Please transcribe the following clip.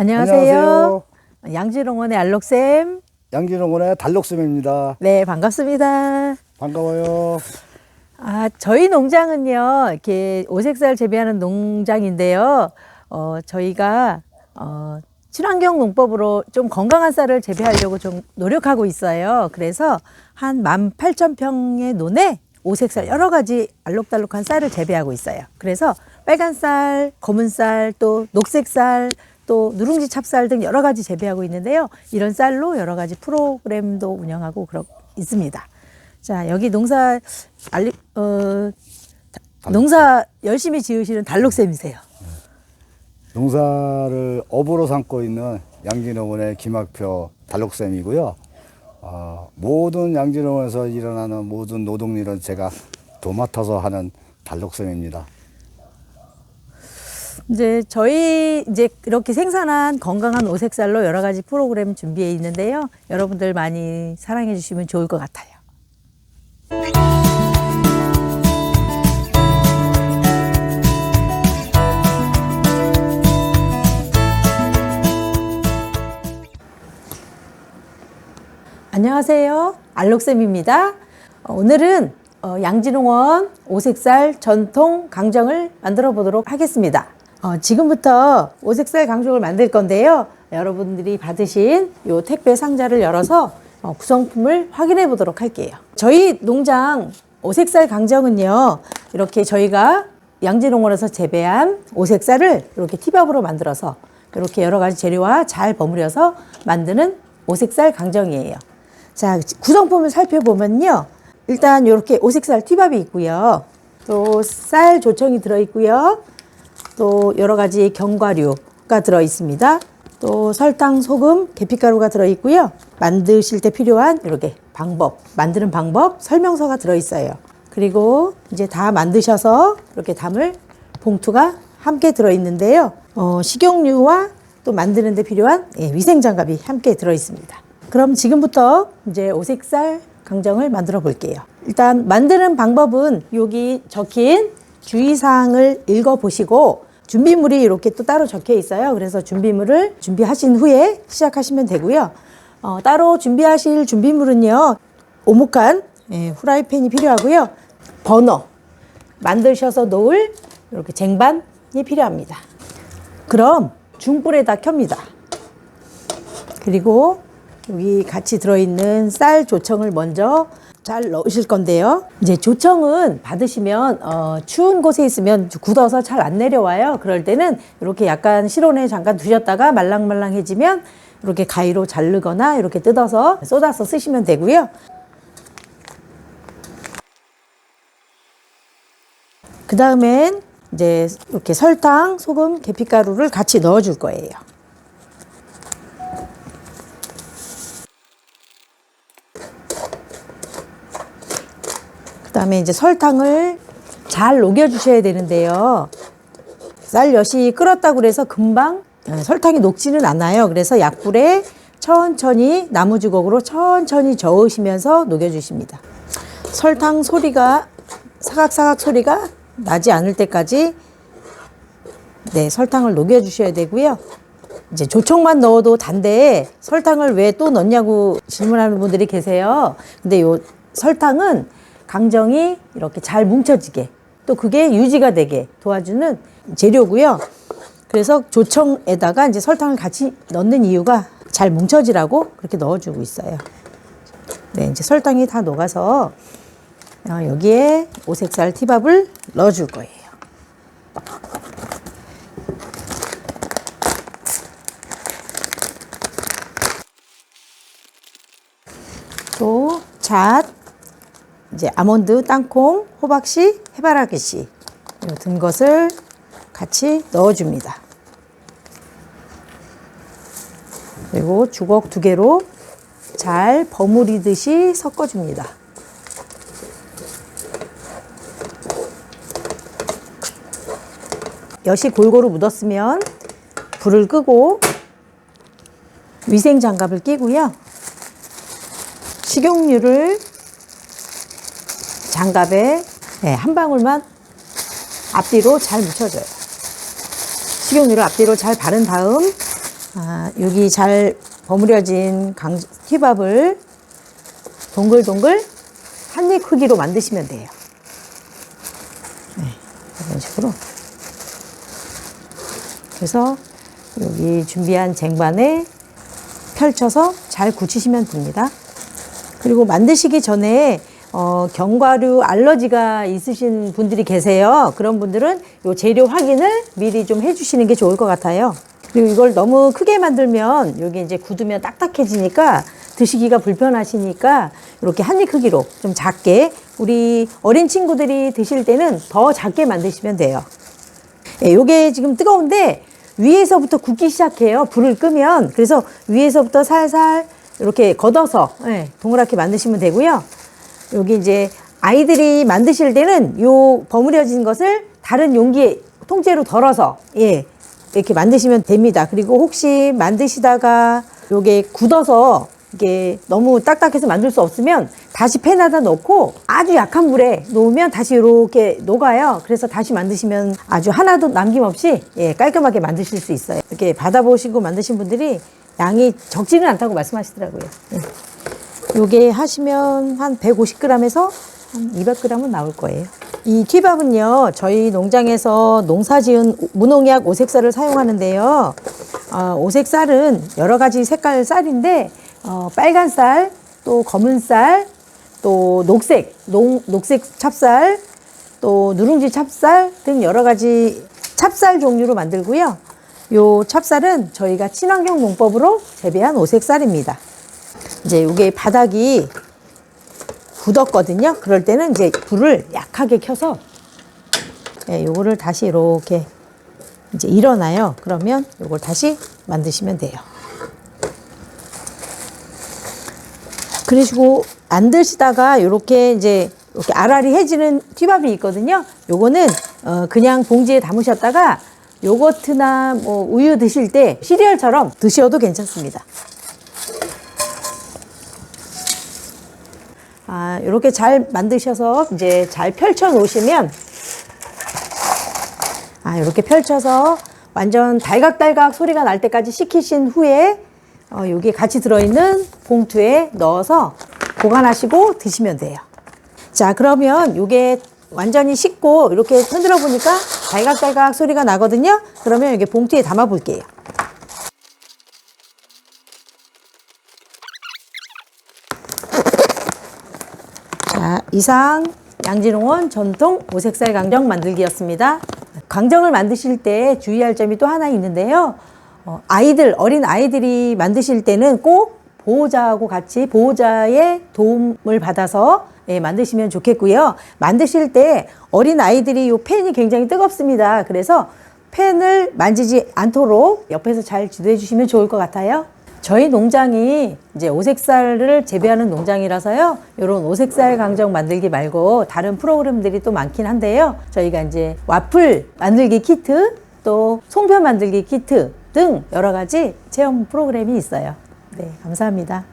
안녕하세요. 양지롱원의 알록쌤. 양진홍원의 달록쌤입니다. 네, 반갑습니다. 반가워요. 아, 저희 농장은요, 이렇게 오색살 재배하는 농장인데요. 어, 저희가, 어, 친환경 농법으로 좀 건강한 쌀을 재배하려고 좀 노력하고 있어요. 그래서 한 18,000평의 논에 오색살 여러 가지 알록달록한 쌀을 재배하고 있어요. 그래서 빨간 쌀, 검은 쌀, 또 녹색 쌀, 또 누룽지 찹쌀 등 여러 가지 재배하고 있는데요. 이런 쌀로 여러 가지 프로그램도 운영하고 그러 있습니다. 자, 여기 농사 알리 어 농사 열심히 지으시는 달록쌤이세요. 농사를 업으로 삼고 있는 양진홍원의 김학표 달록쌤이고요. 어, 모든 양진홍원에서 일어나는 모든 노동일은 제가 도맡아서 하는 달록쌤입니다. 이제 저희 이제 이렇게 생산한 건강한 오색살로 여러 가지 프로그램 준비해 있는데요. 여러분들 많이 사랑해 주시면 좋을 것 같아요. 안녕하세요. 알록쌤입니다. 어, 오늘은 어, 양진홍원 오색살 전통 강정을 만들어 보도록 하겠습니다. 어, 지금부터 오색살 강정을 만들 건데요. 여러분들이 받으신 요 택배 상자를 열어서 어, 구성품을 확인해 보도록 할게요. 저희 농장 오색살 강정은요. 이렇게 저희가 양진홍원에서 재배한 오색살을 이렇게 티밥으로 만들어서 이렇게 여러 가지 재료와 잘 버무려서 만드는 오색살 강정이에요. 자, 구성품을 살펴보면요. 일단 이렇게 오색살 티밥이 있고요. 또 쌀 조청이 들어 있고요. 또 여러 가지 견과류가 들어 있습니다. 또 설탕, 소금, 계피가루가 들어 있고요. 만드실 때 필요한 이렇게 방법, 만드는 방법 설명서가 들어 있어요. 그리고 이제 다 만드셔서 이렇게 담을 봉투가 함께 들어 있는데요. 어, 식용유와 또 만드는 데 필요한 예, 위생 장갑이 함께 들어 있습니다. 그럼 지금부터 이제 오색살 강정을 만들어 볼게요. 일단 만드는 방법은 여기 적힌 주의사항을 읽어 보시고 준비물이 이렇게 또 따로 적혀 있어요. 그래서 준비물을 준비하신 후에 시작하시면 되고요. 어, 따로 준비하실 준비물은요. 오목한 예, 후라이팬이 필요하고요. 버너 만드셔서 놓을 이렇게 쟁반이 필요합니다. 그럼 중불에다 켭니다. 그리고 여기 같이 들어있는 쌀 조청을 먼저 잘 넣으실 건데요. 이제 조청은 받으시면 어, 추운 곳에 있으면 굳어서 잘 안 내려와요. 그럴 때는 이렇게 약간 실온에 잠깐 두셨다가 말랑말랑해지면 이렇게 가위로 자르거나 이렇게 뜯어서 쏟아서 쓰시면 되고요. 그 다음엔 이제 이렇게 설탕, 소금, 계피가루를 같이 넣어줄 거예요. 그다음에 이제 설탕을 잘 녹여 주셔야 되는데요. 쌀엿이 끓었다고 그래서 금방 어, 설탕이 녹지는 않아요. 그래서 약불에 천천히 나무 주걱으로 천천히 저으시면서 녹여 주십니다. 설탕 소리가 사각사각 소리가 나지 않을 때까지 네, 설탕을 녹여 주셔야 되고요. 이제 조청만 넣어도 단데 설탕을 왜 또 넣냐고 질문하는 분들이 계세요. 근데 요 설탕은 강정이 이렇게 잘 뭉쳐지게 또 그게 유지가 되게 도와주는 재료고요. 그래서 조청에다가 이제 설탕을 같이 넣는 이유가 잘 뭉쳐지라고 그렇게 넣어주고 있어요. 네, 이제 설탕이 다 녹아서 어, 여기에 오색살 티밥을 넣어줄 거예요. 또 잣, 이제 아몬드, 땅콩, 호박씨, 해바라기씨 든 것을 같이 넣어줍니다. 그리고 주걱 두 개로 잘 버무리듯이 섞어줍니다. 엿이 골고루 묻었으면 불을 끄고 위생 장갑을 끼고요. 식용유를 장갑에 네, 한 방울만 앞뒤로 잘 묻혀줘요. 식용유를 앞뒤로 잘 바른 다음 아, 여기 잘 버무려진 강, 튀밥을 동글동글 한 입 크기로 만드시면 돼요. 네, 이런 식으로. 그래서 여기 준비한 쟁반에 펼쳐서 잘 굳히시면 됩니다. 그리고 만드시기 전에 어, 견과류 알러지가 있으신 분들이 계세요. 그런 분들은 요 재료 확인을 미리 좀 해주시는 게 좋을 것 같아요. 그리고 이걸 너무 크게 만들면 여기 이제 굳으면 딱딱해지니까 드시기가 불편하시니까 이렇게 한 입 크기로 좀 작게 우리 어린 친구들이 드실 때는 더 작게 만드시면 돼요. 예, 요게 지금 뜨거운데 위에서부터 굽기 시작해요. 불을 끄면. 그래서 위에서부터 살살 이렇게 걷어서 예, 동그랗게 만드시면 되고요. 여기 이제 아이들이 만드실 때는 요 버무려진 것을 다른 용기에 통째로 덜어서 예, 이렇게 만드시면 됩니다. 그리고 혹시 만드시다가 요게 굳어서 이게 너무 딱딱해서 만들 수 없으면 다시 팬에다 넣고 아주 약한 불에 놓으면 다시 이렇게 녹아요. 그래서 다시 만드시면 아주 하나도 남김없이 예, 깔끔하게 만드실 수 있어요. 이렇게 받아보시고 만드신 분들이 양이 적지는 않다고 말씀하시더라고요. 예. 요게 하시면 한 150g에서 한 200g은 나올 거예요. 이 튀밥은요, 저희 농장에서 농사 지은 무농약 오색쌀을 사용하는데요. 어, 오색쌀은 여러 가지 색깔 쌀인데, 어, 빨간 쌀, 또 검은 쌀, 또 녹색, 농, 녹색 찹쌀, 또 누룽지 찹쌀 등 여러 가지 찹쌀 종류로 만들고요. 요 찹쌀은 저희가 친환경 농법으로 재배한 오색쌀입니다. 이제 이게 바닥이 굳었거든요. 그럴 때는 이제 불을 약하게 켜서 예, 요거를 다시 이렇게 이제 일어나요. 그러면 요걸 다시 만드시면 돼요. 그러시고 안 드시다가 이렇게 이제 이렇게 알알이 해지는 튀밥이 있거든요. 요거는 어 그냥 봉지에 담으셨다가 요거트나 뭐 우유 드실 때 시리얼처럼 드셔도 괜찮습니다. 아, 이렇게 잘 만드셔서 이제 잘 펼쳐 놓으시면 아, 이렇게 펼쳐서 완전 달각달각 소리가 날 때까지 식히신 후에 어, 여기 같이 들어있는 봉투에 넣어서 보관하시고 드시면 돼요. 자, 그러면 이게 완전히 식고 이렇게 흔들어 보니까 달각달각 소리가 나거든요. 그러면 이게 봉투에 담아 볼게요. 이상 양진홍원 전통 오색살 강정 만들기였습니다. 강정을 만드실 때 주의할 점이 또 하나 있는데요. 어, 아이들, 어린 아이들이 만드실 때는 꼭 보호자하고 같이 보호자의 도움을 받아서 예, 만드시면 좋겠고요. 만드실 때 어린 아이들이 이 팬이 굉장히 뜨겁습니다. 그래서 팬을 만지지 않도록 옆에서 잘 지도해 주시면 좋을 것 같아요. 저희 농장이 이제 오색살을 재배하는 농장이라서요. 이런 오색살 강정 만들기 말고 다른 프로그램들이 또 많긴 한데요. 저희가 이제 와플 만들기 키트, 또 송편 만들기 키트 등 여러 가지 체험 프로그램이 있어요. 네, 감사합니다.